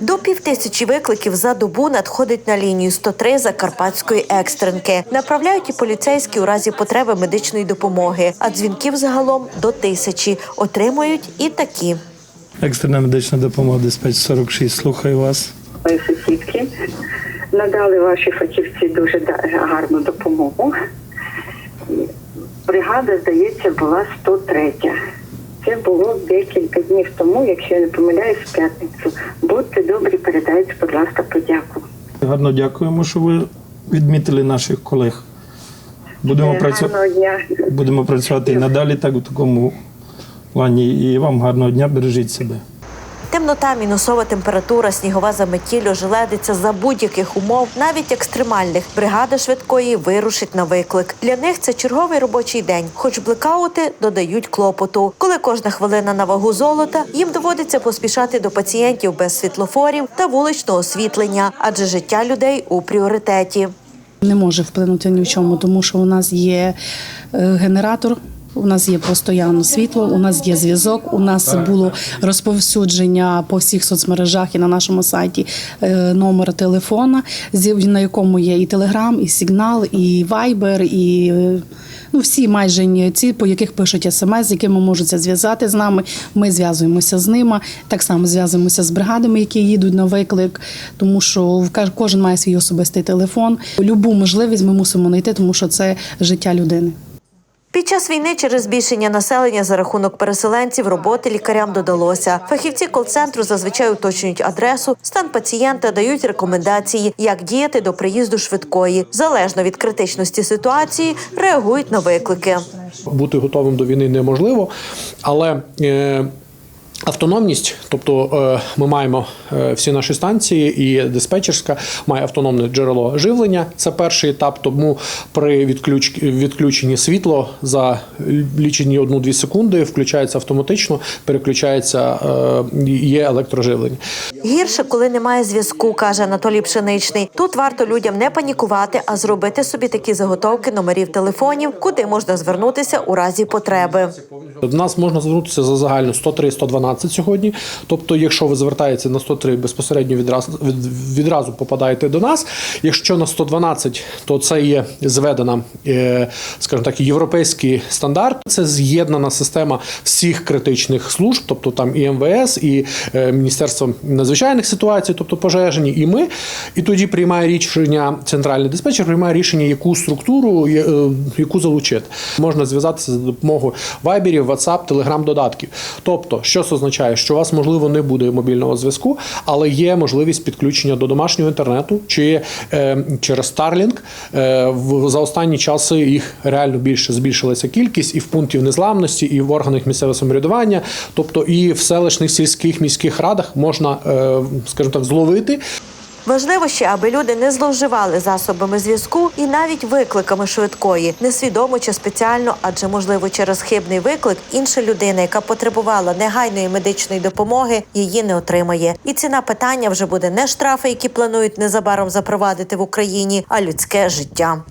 До півтисячі викликів за добу надходить на лінію 103 Закарпатської екстренки. Направляють і поліцейські у разі потреби медичної допомоги. А дзвінків загалом до тисячі. Отримують і такі. Екстрена медична допомога диспетч 46. Слухаю вас. Мої сусідки надали ваші фахівці дуже гарну допомогу. Бригада, здається, була 103. Це було декілька днів тому, якщо я не помиляюсь, в п'ятницю. Будьте добрі, передайте, будь ласка, подяку. Гарно дякуємо, що ви відмітили наших колег. Будемо, Е, працю... Дня. Будемо працювати і надалі так у такому плані. І вам гарного дня, бережіть себе. Темнота, мінусова температура, снігова заметіль, ожеледиця за будь-яких умов, навіть екстремальних. Бригада швидкої вирушить на виклик. Для них це черговий робочий день. Хоч блекаути додають клопоту. Коли кожна хвилина на вагу золота, їм доводиться поспішати до пацієнтів без світлофорів та вуличного освітлення, адже життя людей у пріоритеті. Не може вплинути ні в чому, тому що у нас є е, генератор. У нас є постійно світло, у нас є зв'язок. У нас було розповсюдження по всіх соцмережах і на нашому сайті е, номер телефона, на якому є і Телеграм, і Сигнал, і Вайбер, і ну всі майже ці, по яких пишуть смс, з якими можуться зв'язати з нами. Ми зв'язуємося з ними. Так само зв'язуємося з бригадами, які їдуть на виклик, тому що кожен має свій особистий телефон. Любу можливість ми мусимо знайти, тому що це життя людини. Під час війни через збільшення населення за рахунок переселенців роботи лікарям додалося. Фахівці кол-центру зазвичай уточнюють адресу, стан пацієнта, дають рекомендації, як діяти до приїзду швидкої. Залежно від критичності ситуації, реагують на виклики. бути готовим до війни неможливо, але е, Автономність, тобто е, ми маємо е, всі наші станції, і диспетчерська має автономне джерело живлення. Це перший етап. Тому при відключ... відключенні світло за лічені 1-2 секунди включається автоматично, переключається е, є електроживлення. Гірше, коли немає зв'язку, каже Анатолій Пшеничний. Тут варто людям не панікувати, а зробити собі такі заготовки номерів телефонів, куди можна звернутися у разі потреби. До нас можна звернутися за загальну 103-112 сьогодні. Тобто, якщо ви звертаєтеся на 103, безпосередньо відразу, відразу попадаєте до нас. Якщо на 112, то це є зведена, е, скажімо так, європейський стандарт. Це з'єднана система всіх критичних служб, тобто там і МВС, і е, Міністерство надзвичайних ситуацій, тобто пожежні, і ми. І тоді приймає рішення центральний диспетчер, приймає рішення, яку структуру, е, яку залучити. Можна зв'язатися за допомогою вайберів, WhatsApp, Telegram додатків. Тобто, що це означає, що у вас можливо не буде мобільного зв'язку, але є можливість підключення до домашнього інтернету чи е, через Starlink. Е, в за останні часи їх реально більше збільшилася кількість і в пунктів незламності, і в органах місцевого самоврядування, тобто і в селищних сільських міських радах можна, е, скажімо так, зловити Важливо ще, аби люди не зловживали засобами зв'язку і навіть викликами швидкої, несвідомо чи спеціально, адже можливо через хибний виклик інша людина, яка потребувала негайної медичної допомоги, її не отримає. І ціна питання вже буде не штрафи, які планують незабаром запровадити в Україні, а людське життя.